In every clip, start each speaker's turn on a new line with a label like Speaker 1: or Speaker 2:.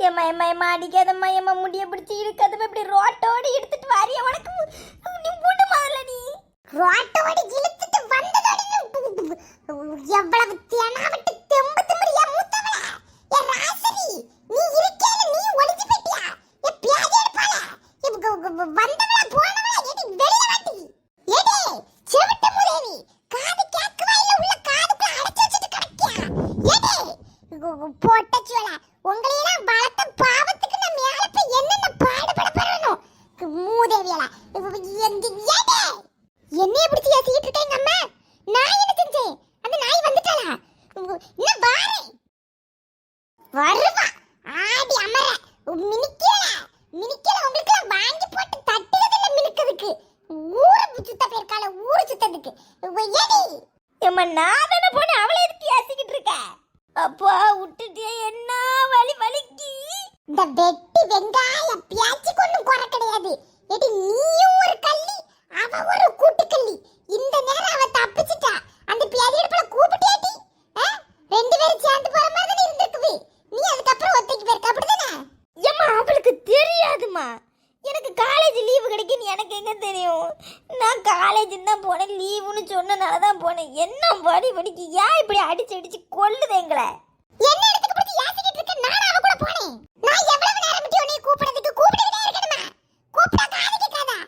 Speaker 1: ஏம்மா ஏம்மா ஏம்மா அடிக்காதம்மா ஏம்மா முடிய பிடிச்சி இழுக்காதம்மா இப்படி ரோட்டோடு எடுத்துட்டு வாரியா உனக்கு நீ போட்டு முதல்ல நீ. ரோட்டோட இழுத்துட்டு வந்ததோட எவ்வளவு தெனாவட்டு தெம்பு திமிரியா மூத்தவள. ஏ ராசரி நீ இருக்கேல நீ ஒளிஞ்சு போயிட்டியா? ஏ பியாஜே எடுப்பால வந்தவளா போனவளா ஏடி வெளிய வாட்டி. ஏடி செவிட்டு முரேவி காது கேட்கவா இல்ல உள்ள காதுக்குள்ள அடைச்சு வச்சுட்டு கிடக்கியா? ஏடி போட்டச்சுவல உங்களையெல்லாம் வளர்த்த பாவத்துக்கு நான் மேல போய் என்னென்ன பாடுபட போறணும் மூதேவியலா எந்த ஏடி என்னைய பிடிச்சி ஏசிக்கிட்டு இருக்க எங்க அம்மா? நான் என்ன செஞ்சேன்? அந்த நாய் வந்துட்டாளா? இன்னும் வாரேன் வருவா. ஆடி அமர. மினிக்கல மினிக்கல உங்களுக்கு வாங்கி போட்டு தட்டுறதுல மினுக்கிறதுக்கு. ஊரு சுத்த போயிருக்காள ஊரு சுத்ததுக்கு ஏடி? நம்ம நான் தானே போன அவளை எதுக்கு ஏசிக்கிட்டு இருக்க? அப்பா விட்டுட்டே என்ன வலி வலிக்கு? இந்த வெட்டி வெங்காய பியாச்சி கொண்டும் குறை கிடையாது. ஏடி நீயும் ஒரு கள்ளி அவ ஒரு கூட்டுக்கள்ளி. இந்த நேரம் அவ தப்பிச்சிட்டா. அந்த பியாதி இடத்துல கூப்பிட்டேடி ரெண்டு பேரும் சேர்ந்து போற மாதிரி தானே இருந்திருக்குது. நீ அதுக்கப்புறம் ஒத்தைக்கு போயிருக்க அப்படிதானே? ஏம்மா அவளுக்கு தெரியாதுமா எனக்கு காலேஜ் லீவு கிடைக்குன்னு எனக்கு எங்க தெரியும்? நான் காலேஜ் தான் போனேன் லீவுன்னு சொன்னனால தான் போனேன். என்ன வடி வடிக்கு ஏன் இப்படி அடிச்சு அடிச்சு கொல்லுது எங்களை? என்ன இடத்துக்கு பிடிச்சி யாசிக்கிட்டு இருக்க? நான் அவ கூட போனேன். நான் எவ்வளவு நேரம் விட்டு உன்னை கூப்பிடுறதுக்கு கூப்பிடுறதே இருக்கணுமா? கூப்பிட காது கேட்காதா?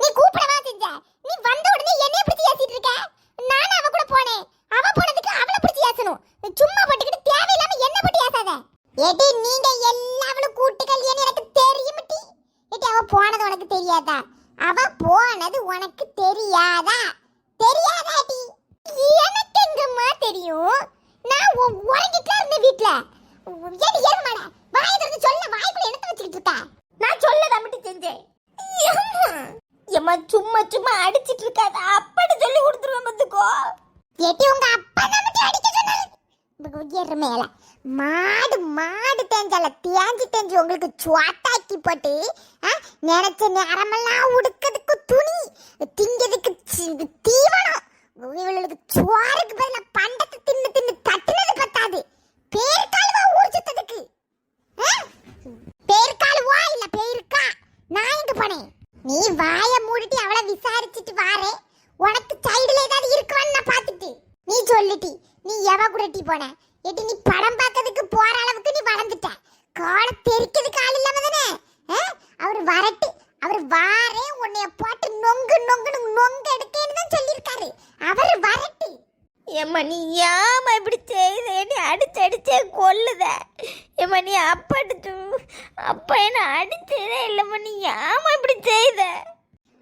Speaker 1: நீ கூப்பிடவா செஞ்ச? நீ வந்த உடனே என்னைய பிடிச்சி ஏசிட்டு இருக்க? நானும் அவ கூட போனேன். அவ போனதுக்கு அவளை பிடிச்சி ஏசணும். சும்மா போட்டுக்கிட்டு தேவையில்லாம என்ன போட்டு ஏசாத. ஏடி நீங்க எல்லாவளும் கூட்டுக்கல்யாணி எனக்கு தெரியும் அவ போனது உனக்கு தெரியாதா? அவ போனது உனக்கு தெரியாதா? தெரியாதா டி? எனக்கு எங்கம்மா தெரியும்? நான் உறங்கிட்டு உறங்கிட்டே இருந்தேன் வீட்ல. ஏடி ஏறுமான வாய் திறந்து சொல்ல வாய்க்குள்ள எடுத்து வச்சுக்கிட்டு இருக்க. நான் சொல்ல தம்பிட்டு செஞ்சேன். ஏமா எம்மா சும்மா சும்மா அடிச்சிட்டு இருக்காத. அப்படி சொல்லி கொடுத்துருவேன் பார்த்துக்கோ. ஏட்டி உங்க அப்பா நம்ம அடிக்க சொன்னாரு? ஏறு மாடு மாடு தேஞ்சல தேஞ்சு தேஞ்சு உங்களுக்கு சுவாட்டாக்கி போட்டு ஆ, நினைச்ச நேரமெல்லாம் உடுக்கிறதுக்கு துணி திங்கிறதுக்கு தீவனம். இவளுக்கு சோறுக்கு பதிலா பண்டத்தை தின்னு தின்னு தட்டுனது பத்தாது. பேருக்காலுவா ஊர்ஜத்ததுக்கு பேருக்காலுவா இல்ல பேருக்கா நான் எங்க போனேன்? நீ வாய மூடிட்டு அவளை விசாரிச்சுட்டு வாரே. உனக்கு சைடுல ஏதாவது இருக்குவான்னு நான் பார்த்துட்டு. நீ சொல்லிட்டி நீ எவ கூட டீ போன? ஏட்டி நீ படம் பார்க்கறதுக்கு போற அளவுக்கு நீ வளர்ந்துட்ட. காலை தெரிக்கிறதுக்கு ஆள் இல்லாம தானே? அவர் வரட்டு அவர் வாரே உன்னைய போட்டு நொங்கு நொங்குன்னு நொங்கு எடுக்கேன்னு தான் சொல்லியிருக்காரு. அவர் வரட்டு. ஏம்மா நீ ஏமா இப்படி செய்த? நீ அடிச்சு அடிச்சே கொல்லுத? ஏம்மா நீ அப்பா அடிச்சு அப்பா என்ன அடிச்சதே இல்லைம்மா நீ ஏமா இப்படி செய்த?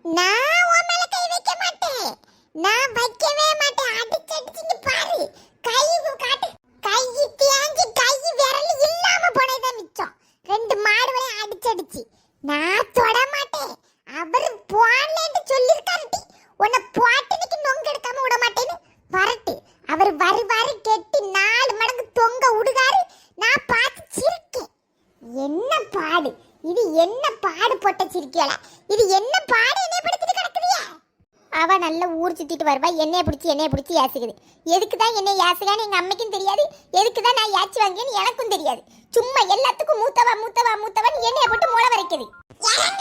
Speaker 1: நான் உன் மேல கை வைக்க மாட்டேன். நான் வைக்கவே மாட்டேன் அடிச்சு அடிச்சுன்னு பாரு கை காட்டு கை தேஞ்சு கை விரல் இல்லாம போனதான் மிச்சம் ரெண்டு மாடு வரையும் அடிச்சு அடிச்சு நான் தொட மாட்டேன் அவர் போடலன்னு சொல்லியிருக்காரு டி. உன்னை போட்டதுக்கு நொங்கு எடுக்காம விட மாட்டேன்னு வரட்டு அவர் வருவாரு கெட்டி நாலு மடங்கு தொங்க விடுகாரு நான் பார்த்து சிரிக்கேன் என்ன பாடு இது என்ன பாடு போட்ட சிரிக்கல? இது என்ன பாடு என்னைய படுத்திட்டு கிடக்குறியா? அவ நல்ல ஊர் சுத்திட்டு வருவா என்னைய பிடிச்சி என்னைய பிடிச்சி ஏசுகுது எதுக்கு தான் என்னை ஏசுகான்னு எங்க அம்மைக்கும் தெரியாது. எதுக்கு தான் நான் ஏச்சு வாங்கியேன்னு எனக்கும் தெரியாது. சும்மா எல்லாத்துக்கும் மூத்தவா மூத்தவா மூத்தவன் என்னைய போட்டு முளை வரைக்குது. லட்சுமி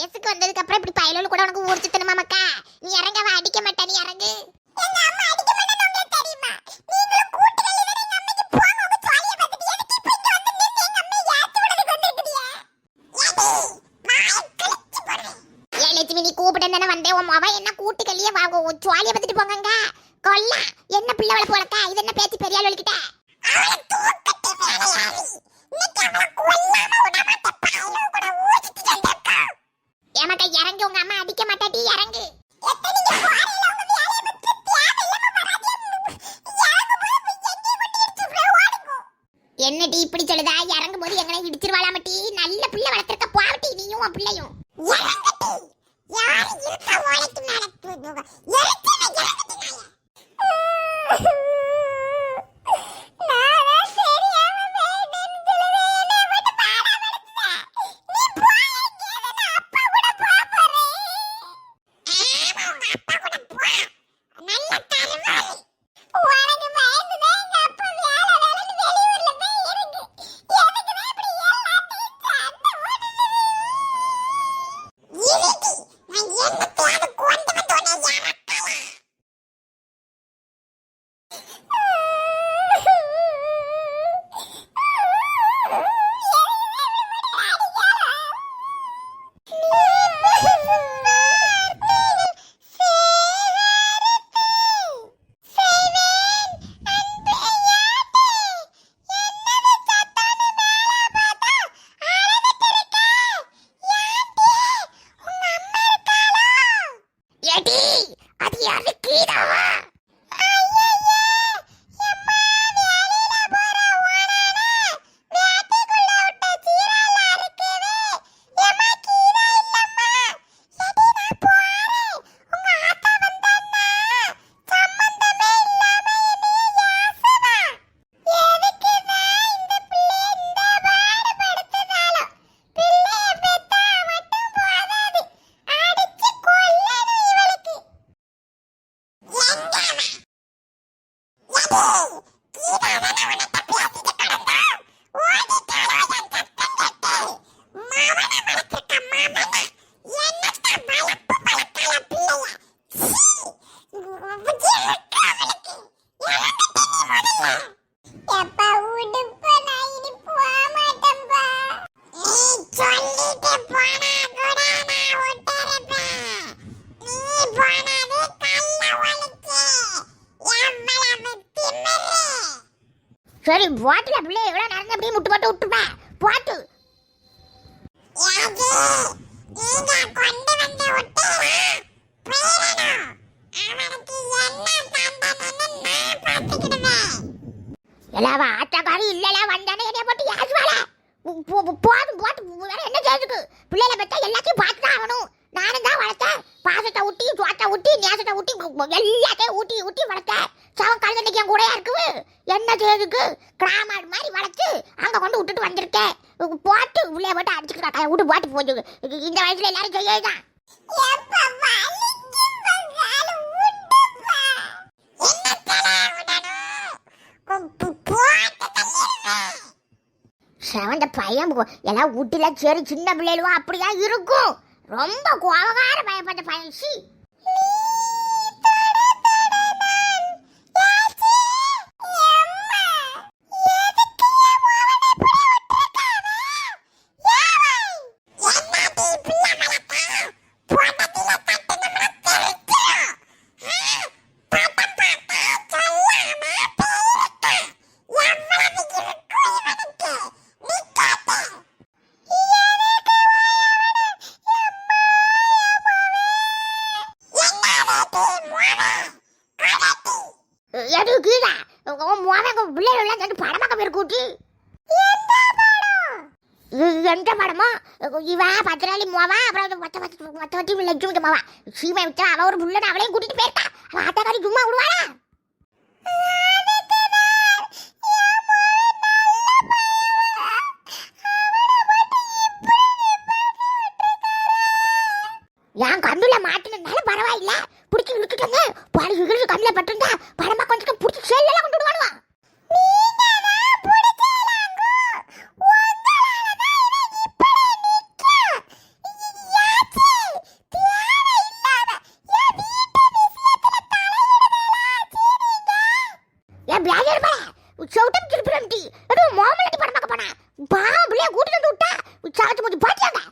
Speaker 1: வயசுக்கு வந்ததுக்கு அப்புறம் இப்படி பயலோடு கூட உனக்கு ஊர்ச்சித்தணுமா மக்கா? நீ இறங்கவா அடிக்க மாட்டா நீ இறங்க கொண்டு வந்து விட்டீரா பிரேரணம் அவனுக்கு என்ன தண்டனைன்னு நான் பார்த்துக்கிடுவேன். எல்லாவ ஆட்டக்காரி இல்லல வந்தானே என்னைய போட்டு யாசுவாள போதும் போட்டு வேற என்ன செய்யுது பிள்ளைல பெத்தா எல்லாத்தையும் பார்த்து தான் ஆகணும். நானும் தான் வளர்த்தேன். பாசத்தை ஊட்டி சோத்தை ஊட்டி நேசத்தை ஊட்டி எல்லாத்தையும் ஊட்டி ஊட்டி வளர்த்தேன். சவன் கழுதண்டைக்கு என் கூடயா இருக்குது? என்ன செய்யுதுக்கு கிராமம் மாதிரி வளர்த்து அங்க கொண்டு விட்டுட்டு வந்திருக்கேன் போட்டு உள்ளே போட்டு அடிச்சுக்கிறா விட்டு போட்டு போச்சு இந்த வயசுல எல்லாரும் செய்யதான் செவந்த பையன் எல்லாம் வீட்டுல சரி சின்ன பிள்ளைகளுவா அப்படிதான் இருக்கும். ரொம்ப கோபகார பயப்பட்ட பையன். சி. எது கீழா உன் மோவங்க பிள்ளைகள் எல்லாம் சேர்ந்து படமாக்க பேர் கூட்டி எந்த மடமோ இவா பத்திராளி மோவா அப்புறம் அது மொத்த மொத்த மொத்த வட்டி லட்சுமிக்கு மோவா. சீமை விட்டா அவ ஒரு புள்ள அவளையும் கூட்டிட்டு போயிருக்கா அவ ஆத்தாக்காரி சும்மா விடுவாளா என் கண்ணுல மாட்டினால பரவாயில்ல பிடிச்சி இழுத்துட்டாங்க பாடி இழுத்து கண்ணுல பட்டிருந்தா படமா கொஞ்சம் பிடிச்சி செல்லாம் கொண்டு விடுவானுவா ஏன் பிளாஜர் பா சவுட்டம் திருப்பிரம் டி அது மாமலட்டி படமாக்க போனா பாவம் பிள்ளைய கூட்டிட்டு வந்து விட்டா சாத்து முடி பாட்டியாங்க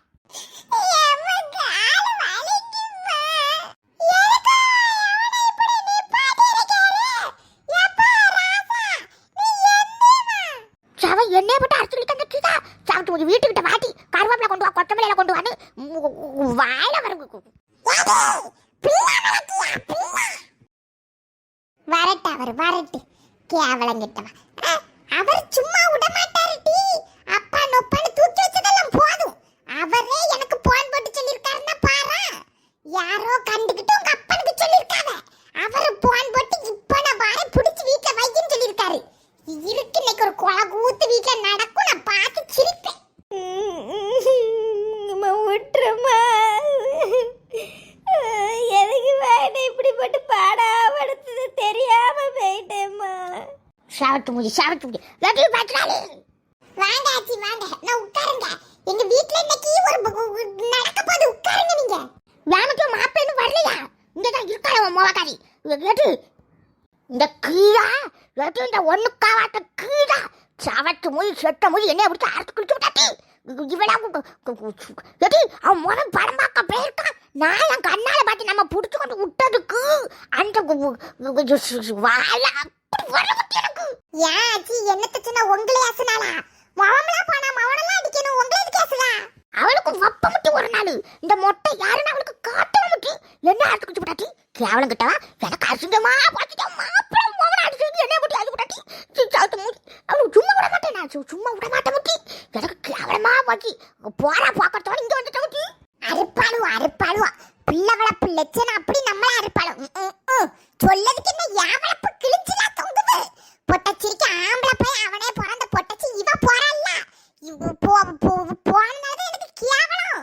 Speaker 1: கிழவ என்னைய போட்டு அரைச்சு கிட்ட கீதா சாப்பிட்டு கொஞ்சம் வீட்டுக்கிட்ட வாட்டி கருவேப்பிலை கொண்டு வா கொத்தமல்லியில கொண்டு வான்னு உ- உ- வாயில வரும்
Speaker 2: வரட்டு அவர் வரட்டு கேவலம் கிட்டவா அவர் சும்மா விட மாட்டாரு டி அப்பா நொப்பன்னு தூக்கி வச்சதெல்லாம் போதும் அவரே எனக்கு போன் போட்டு சொல்லிருக்காருன்னா பாரு யாரோ கண்டுகிட்டு உங்க அப்பனுக்கு சொல்லிருக்காங்க அவரு போன் போட்டு இப்ப நான் வார புடிச்சு வீட்ல வைக்கின்னு சொல்லிருக்காரு இருக்கு இன்னைக்கு ஒரு கொலை கூத்து வீட்ல நடக்கும் நான் பார்த்து சிரிப்பேன் விட்டுருமா எதுக்கு வேணும் இப்படி போட்டு பாடா படுத்தது தெரியாம போயிட்டேம்மா
Speaker 1: சாப்பிட்டு முடி சாப்பிட்டு முடி லட்டி பத்திராளி
Speaker 2: வாங்க ஆச்சி வாங்க. நான் உட்காருங்க. எங்க வீட்ல இன்னைக்கு ஒரு நடக்க போது உட்காருங்க நீங்க.
Speaker 1: வேணுக்கு மாப்பிள்ளைன்னு வரலையா? இங்க தான் இருக்காள உன் மோகாரி இந்த கீழா கேட்டு இந்த ஒண்ணுக்காவாட்ட கீழா சவட்டு மொழி செத்த மொழி என்ன பிடிச்சி அறுத்து குடிச்சு விட்டாட்டி. இவனா கேட்டு அவன் முதல் படம் பார்க்க போயிருக்கான். நான் என் கண்ணால பார்த்து நம்ம பிடிச்சு கொண்டு விட்டதுக்கு அந்த வாழ அப்படி வர எனக்கு
Speaker 2: ஏன் ஆச்சி? என்னத்த சொன்னா? உங்களே அசனாலா மவமலா போனா மவனெல்லாம் அடிக்கணும். உங்களுக்கு எதுக்கு
Speaker 1: அவளுக்கு வப்ப முட்டி ஒரு நாள். இந்த மொட்டை யாருன்னு அவளுக்கு காட்டவும் முட்டி. என்ன அறுத்து குச்சி விட்டாட்டி கேவலம் கிட்டவா? எனக்கு அசிங்கமா பாத்துட்டா மாப்பிளம் மவன அடிச்சு என்ன முட்டி அது விட்டாட்டி சாத்து முடி. அவளுக்கு சும்மா விட மாட்டேன் நான். சும்மா விட மாட்டேன் முட்டி. எனக்கு கேவலமா போச்சு. போறா பாக்கத்தோட இங்க வந்துட்ட முட்டி.
Speaker 2: அறுப்பாளுவா அறுப்பாளுவா. பிள்ளை வளர்ப்பு லட்சணம் அப்படி நம்மள அறுப்பாளும் ம், ம், ம். சொல்லதுக்கு என்ன என் வளர்ப்பு கிழிச்சுலாம் தொங்குது பொட்டச்சிரிக்கு ஆம்பளை போய் அவனே பிறந்த பொட்டச்சி இவ போறல்ல இவ போ போ- போனதுனாலதான் எனக்கு கேவலம்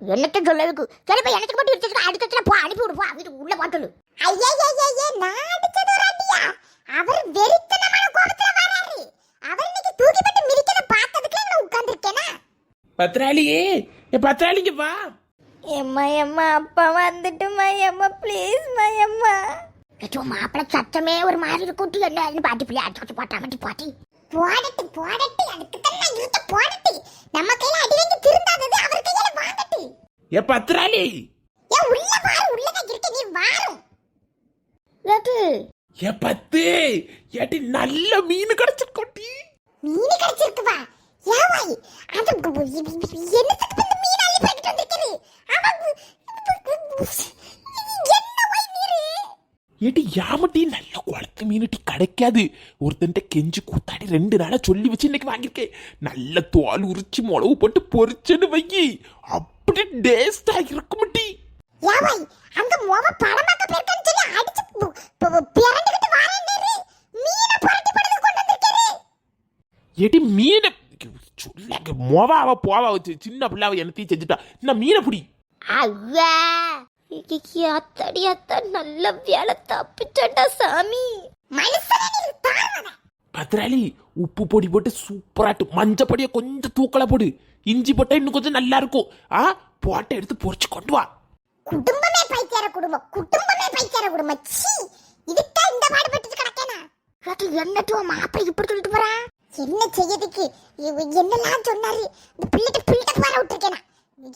Speaker 1: என்னத்த சொல்லதுக்கு சரி போய் எனக்கு மட்டும் இடிச்சு அடுத்த போ அனுப்பி விடு போ வீட்டுக்கு உள்ள போட்டலு
Speaker 2: ஐயையையையே, நான் அடிச்சது ஒரு அடியா? அவர் வெறித்தனமான கோபத்துல வராரு. அவர் இன்னைக்கு தூக்கிப்பட்டு மிதிக்கிறத பார்த்ததுக்கு நான் உட்கார்ந்திருக்கேனா?
Speaker 3: பத்ராளியே ஏ பத்ராளிங்க வா.
Speaker 2: எம்மா எம்மா அப்பா வந்துட்டுமா எம்மா ப்ளீஸ்மா எம்மா.
Speaker 1: ஏச்சோ மாப்பிள சத்தமே ஒரு மாதிரி இருக்கும் என்ன? பாட்டி பிள்ளை அடிச்சு போட்டா மாட்டி பாட்டி?
Speaker 2: போடட்டு போடட்டு அதுக்கு தான் நான் இருக்க போடட்டு. நம்ம கையில அடி வாங்கி திருந்தாதது அவர் கையில வாங்கட்டு.
Speaker 3: ஏ பத்ராளி
Speaker 2: ஏன் உள்ள வாரு உள்ளதான் இருக்க நீ வாரும்
Speaker 1: ஏட்டு
Speaker 3: ஏ பத்து. ஏட்டி நல்ல மீன் கிடைச்சிருக்கோட்டி
Speaker 2: மீன் கிடைச்சிருக்கு வா ஏன் வாய். அது என்னத்துக்கு இந்த மீன் அள்ளி போய்கிட்டு வந்திருக்கிறது அவன் என்ன வாய் நீரு
Speaker 3: ஏட்டி யாமட்டி நல்ல குளத்து மீனுட்டி கிடைக்காது. ஒருத்தன்ட்ட கெஞ்சி கூத்தாடி ரெண்டு நாளா சொல்லி வச்சு இன்னைக்கு வாங்கியிருக்கேன் நல்ல தோல் உரிச்சு மிளகு போட்டு பொரிச்சேன்னு வைக்கி அப்படி டேஸ்டா இருக்குமட்டி
Speaker 2: யாவாய் அந்த மொவ படமாக்க போயிருக்கான்னு சொல்லி அடிச்சு பிறண்டுகிட்டு வாரேன்னாரு மீனை புரட்டி படுத்து கொண்டு வந்திருக்காரு
Speaker 3: ஏட்டி மீனை சொல்ல மொவாவ போவா வச்சு சின்ன பிள்ளாவ என்னத்தையும் செஞ்சுட்டா. இன்னும் மீனை பிடி.
Speaker 1: ஐயா அத்தடி அத்த நல்ல வேலை தப்பிச்சண்டா சாமி.
Speaker 3: பத்ராளி உப்பு பொடி போட்டு சூப்பராட்டு மஞ்சள் பொடியை கொஞ்சம் தூக்கலா போடு. இஞ்சி போட்டா இன்னும் கொஞ்சம் நல்லா இருக்கும். ஆ போட்டை எடுத்து பொரிச்சு கொண்டு வா.
Speaker 2: குடும்பமே பைத்தியார குடும்பம். குடும்பமே பைத்தியார குடும்பம். சீ இதுக்கா இந்த பாடுபட்டு கிடக்கேனா?
Speaker 1: ஏட்டு என்னட்டு மாப்பிளை இப்படி சொல்லிட்டு போறான்
Speaker 2: என்ன செய்யதுக்கு இவ என்னெல்லாம் சொன்னாரு? இந்த பிள்ளைகிட்ட பிள்ளைகிட்ட வர விட்டுருக்கேனா?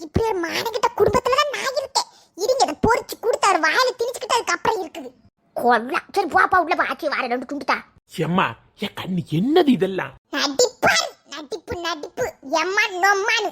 Speaker 2: இப்படி ஒரு மானகிட்ட குடும்பத்துல தான் நான் இருக்கேன். இருங்க இதை பொறிச்சு கொடுத்து அவர் வாயில திணிச்சுக்கிட்டு அதுக்கு அப்புறம் இருக்குது.
Speaker 1: கொல்லாம் சரி போப்பா உள்ள வாச்சி வார ரெண்டு துண்டுதா
Speaker 3: எம்மா என் கண்ணு என்னது இதெல்லாம்?
Speaker 2: நடிப்பார் நடிப்பு நடிப்பு. எம்மா நொம்மானு.